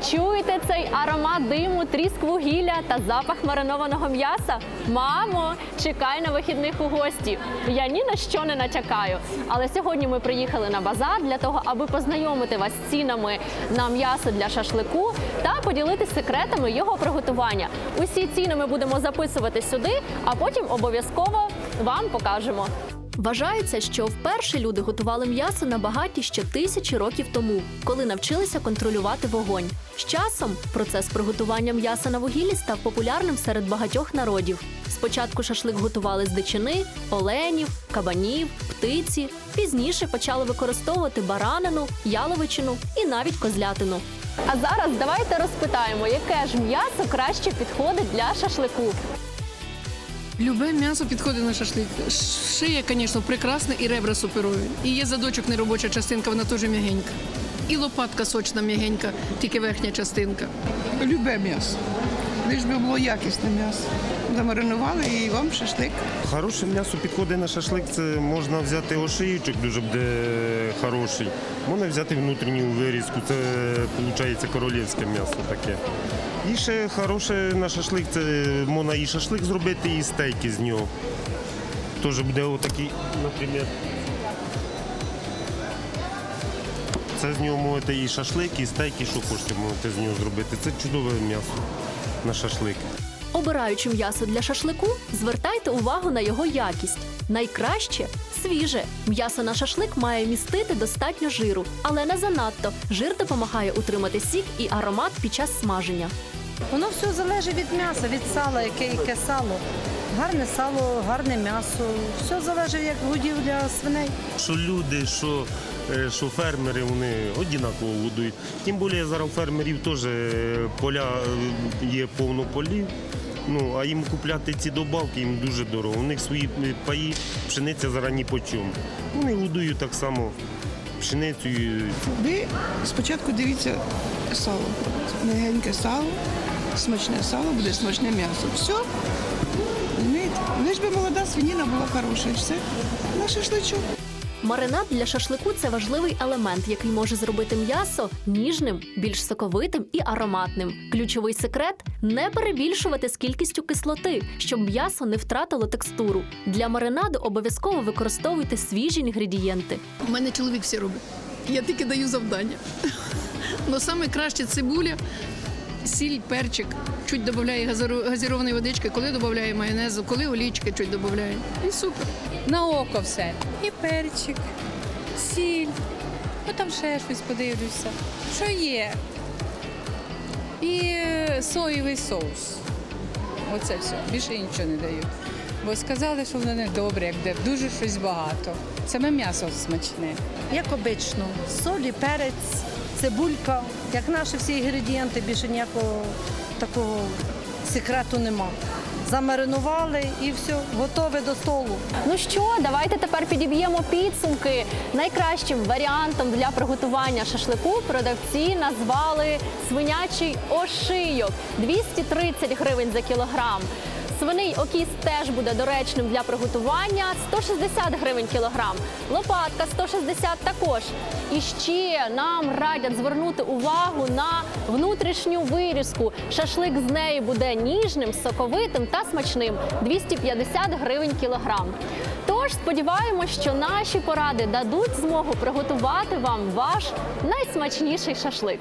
Чуєте цей аромат диму, тріск вугілля та запах маринованого м'яса? Мамо, чекай на вихідних у гості. Я ні на що не натякаю. Але сьогодні ми приїхали на базар для того, аби познайомити вас з цінами на м'ясо для шашлику та поділитися секретами його приготування. Усі ціни ми будемо записувати сюди, а потім обов'язково вам покажемо. Вважається, що вперше люди готували м'ясо на багаті ще тисячі років тому, коли навчилися контролювати вогонь. З часом процес приготування м'яса на вугіллі став популярним серед багатьох народів. Спочатку шашлик готували з дичини, оленів, кабанів, птиці. Пізніше почали використовувати баранину, яловичину і навіть козлятину. А зараз давайте розпитаємо, яке ж м'ясо краще підходить для шашлику. Любе м'ясо підходить на шашлик. Шия, звісно, прекрасна і ребра суперові. І є задочок неробоча частинка, вона теж м'ягенька. І лопатка сочна м'ягенька, тільки верхня частинка. Любе м'ясо. Лиш би було якісне м'ясо. Замаринували і вам шашлик. Хороше м'ясо підходить на шашлик. Це можна взяти ошиючок, дуже буде хороший. Можна взяти внутрішню вирізку, це виходить королівське м'ясо таке. І ще хороше на шашлик, це можна і шашлик зробити, і стейки з нього. Теж буде отакий, наприклад. Це з нього можете і шашлик, і стейки, що хочете, можете з нього зробити. Це чудове м'ясо на шашлик. Обираючи м'ясо для шашлику, звертайте увагу на його якість. Найкраще свіже. М'ясо на шашлик має містити достатньо жиру, але не занадто. Жир допомагає утримати сік і аромат під час смаження. Воно все залежить від м'яса, від сала, яке, яке сало. Гарне сало, гарне м'ясо. Все залежить як годівля свиней. що люди, що, е, що фермери, вони однаково годують. Тим більше зараз у фермерів теж е, поля е, є повно полів. Ну, а їм купляти ці добавки їм дуже дорого. У них свої паї, пшениця зараз ні по чому. Вони годують так само пшеницю. Ви спочатку дивіться сало. Мягеньке сало, смачне сало, буде смачне м'ясо. Все. Лиш би молода свиніна була хороша. І все. На шашличок. Маринад для шашлику це важливий елемент, який може зробити м'ясо ніжним, більш соковитим і ароматним. Ключовий секрет не перебільшувати з кількістю кислоти, щоб м'ясо не втратило текстуру. Для маринаду обов'язково використовуйте свіжі інгредієнти. У мене чоловік все робить. Я тільки даю завдання. Ну саме краще цибуля, сіль, перчик, чуть додає газірованої водички, коли додає майонезу, коли олічки чуть додає. І супер. на око все. І перчик, сіль, ну там ще щось подивлюся. Що є? І соєвий соус. Оце все. Більше нічого не даю. Бо сказали, що воно не добре, як де дуже щось багато. Саме м'ясо смачне. Як обично. Солі, перець, цибулька. Як наші всі інгредієнти, більше ніякого такого секрету нема. Замаринували і все, готове до столу. Ну що, давайте тепер підіб'ємо підсумки. Найкращим варіантом для приготування шашлику продавці назвали свинячий ошийок 230 гривень за кілограм. Свиний окіс теж буде доречним для приготування 160 гривень кілограм. Лопатка 160 також. І ще нам радять звернути увагу на внутрішню вирізку. Шашлик з неї буде ніжним, соковитим та смачним 250 гривень кілограм. Тож сподіваємось, що наші поради дадуть змогу приготувати вам ваш найсмачніший шашлик.